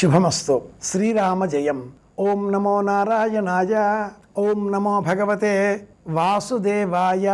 శుభమస్తు. శ్రీరామ జయం. ఓం నమో నారాయణాయ. ఓం నమో భగవతే వాసుదేవాయ.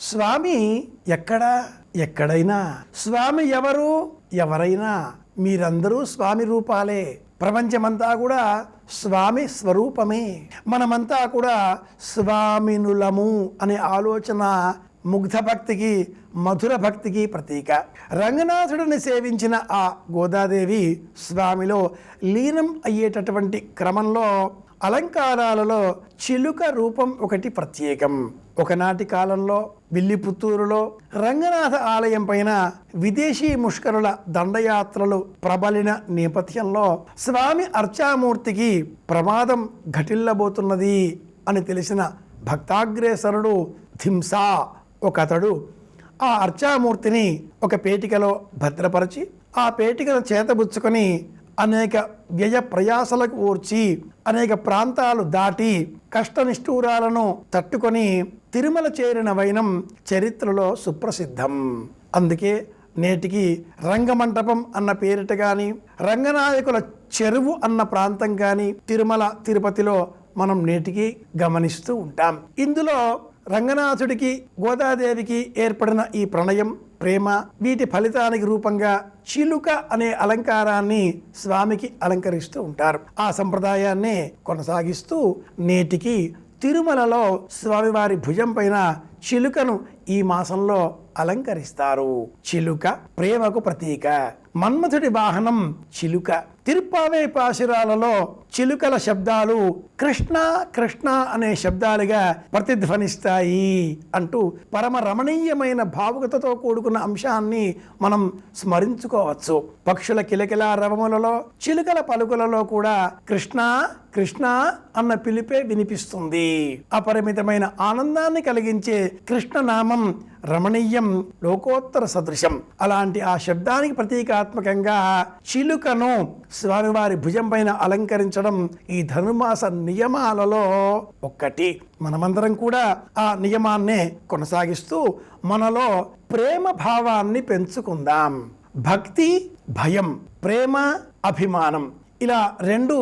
స్వామి ఎక్కడ? ఎక్కడైనా? స్వామి ఎవరు? ఎవరైనా? మీరందరూ స్వామి రూపాలే. ప్రపంచమంతా కూడా స్వామి స్వరూపమే. మనమంతా కూడా స్వామినులము అనే ఆలోచన ముగ్ధ భక్తికి మధుర భక్తికి ప్రతీక. రంగనాథుడిని సేవించిన ఆ గోదాదేవి స్వామిలో లీనం అయ్యేటటువంటి క్రమంలో అలంకారాలలో చిలుక రూపం ఒకటి ప్రత్యేకం. ఒకనాటి కాలంలో విల్లిపుత్తూరులో రంగనాథ ఆలయం పైన విదేశీ ముష్కరుల దండయాత్రలు ప్రబలిన నేపథ్యంలో స్వామి అర్చామూర్తికి ప్రమాదం ఘటిల్లబోతున్నది అని తెలిసిన భక్తాగ్రేసరుడు ఒక అతడు ఆ అర్చామూర్తిని ఒక పేటికలో భద్రపరిచి ఆ పేటికను చేతబుచ్చుకొని అనేక వ్యయ ప్రయాసలకు ఊర్చి అనేక ప్రాంతాలు దాటి కష్టనిష్ఠూరాలను తట్టుకొని తిరుమల చేరిన వైనం చరిత్రలో సుప్రసిద్ధం. అందుకే నేటికి రంగమంటపం అన్న పేరిట కానీ రంగనాయకుల చెరువు అన్న ప్రాంతం కానీ తిరుమల తిరుపతిలో మనం నేటికి గమనిస్తూ ఉంటాం. ఇందులో రంగనాథుడికి గోదాదేవికి ఏర్పడిన ఈ ప్రణయం ప్రేమ వీటి ఫలితానికి రూపంగా చిలుక అనే అలంకారాన్ని స్వామికి అలంకరిస్తూ ఉంటారు. ఆ సంప్రదాయాన్ని కొనసాగిస్తూ నేటికి తిరుమలలో స్వామివారి భుజం పైన చిలుకను ఈ మాసంలో అలంకరిస్తారు. చిలుక ప్రేమకు ప్రతీక. మన్మథుడి వాహనం చిలుక. తిరుప్పావే పాశురాలలో చిలుకల శబ్దాలు కృష్ణ కృష్ణ అనే శబ్దాలుగా ప్రతిధ్వనిస్తాయి అంటూ పరమ రమణీయమైన భావుకతతో కూడుకున్న అంశాన్ని మనం స్మరించుకోవచ్చు. పక్షుల కిలకిల రవములలో చిలుకల పలుకులలో కూడా కృష్ణ కృష్ణ అన్న పిలిపే వినిపిస్తుంది. అపరిమితమైన ఆనందాన్ని కలిగించే కృష్ణనామం రమణీయం లోకోత్తర సదృశం. అలాంటి ఆ శబ్దానికి ప్రతీకాత్మకంగా చిలుకను స్వామివారి భుజం పైన అలంకరించడం ఈ ధనుర్మాస నియమాలలో ఒక్కటి. మనమందరం కూడా ఆ నియమాన్నే కొనసాగిస్తూ మనలో ప్రేమ భావాన్ని పెంచుకుందాం. భక్తి భయం ప్రేమ అభిమానం ఇలా రెండు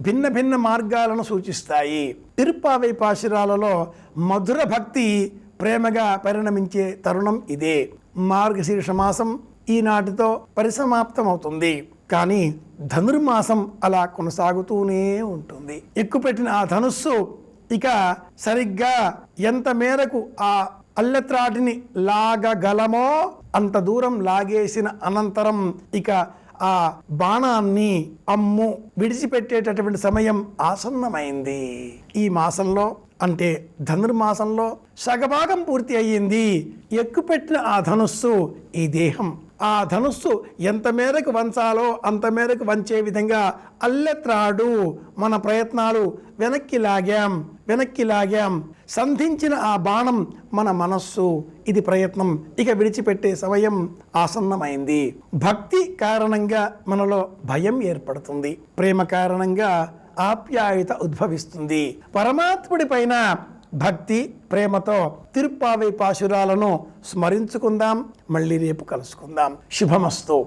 భిన్న భిన్న మార్గాలను సూచిస్తాయి. తిరుప్పావై పాశురాలలో మధుర భక్తి ప్రేమగా పరిణమించే తరుణం ఇదే. మార్గశీర్ష మాసం ఈనాటితో పరిసమాప్తమవుతుంది. కానీ ధనుర్మాసం అలా కొనసాగుతూనే ఉంటుంది. ఎక్కుపెట్టిన ఆ ధనుస్సు ఇక సరిగ్గా ఎంత మేరకు ఆ అల్లెత్రాటిని లాగగలమో అంత దూరం లాగేసిన అనంతరం ఇక ఆ బాణాన్ని అమ్ము విడిచిపెట్టేటటువంటి సమయం ఆసన్నమైంది. ఈ మాసంలో అంటే ధనుర్మాసంలో సగభాగం పూర్తి అయ్యింది. ఎక్కుపెట్టిన ఆ ధనుస్సు ఈ దేహం. ఆ ధనుస్సు ఎంత మేరకు వంచాలో అంత మేరకు వంచే విధంగా అల్లెత్రాడు. మన ప్రయత్నాలు వెనక్కి లాగాం వెనక్కి లాగాం. సంధించిన ఆ బాణం మన మనస్సు. ఇది ప్రయత్నం. ఇక విడిచిపెట్టే సమయం ఆసన్నమైంది. భక్తి కారణంగా మనలో భయం ఏర్పడుతుంది. ప్రేమ కారణంగా ఆప్యాయత ఉద్భవిస్తుంది. పరమాత్ముడి పైన భక్తి ప్రేమతో తిరుప్పావై పాశురాలను స్మరించుకుందాం. మళ్ళీ రేపు కలుసుకుందాం. శుభమస్తు.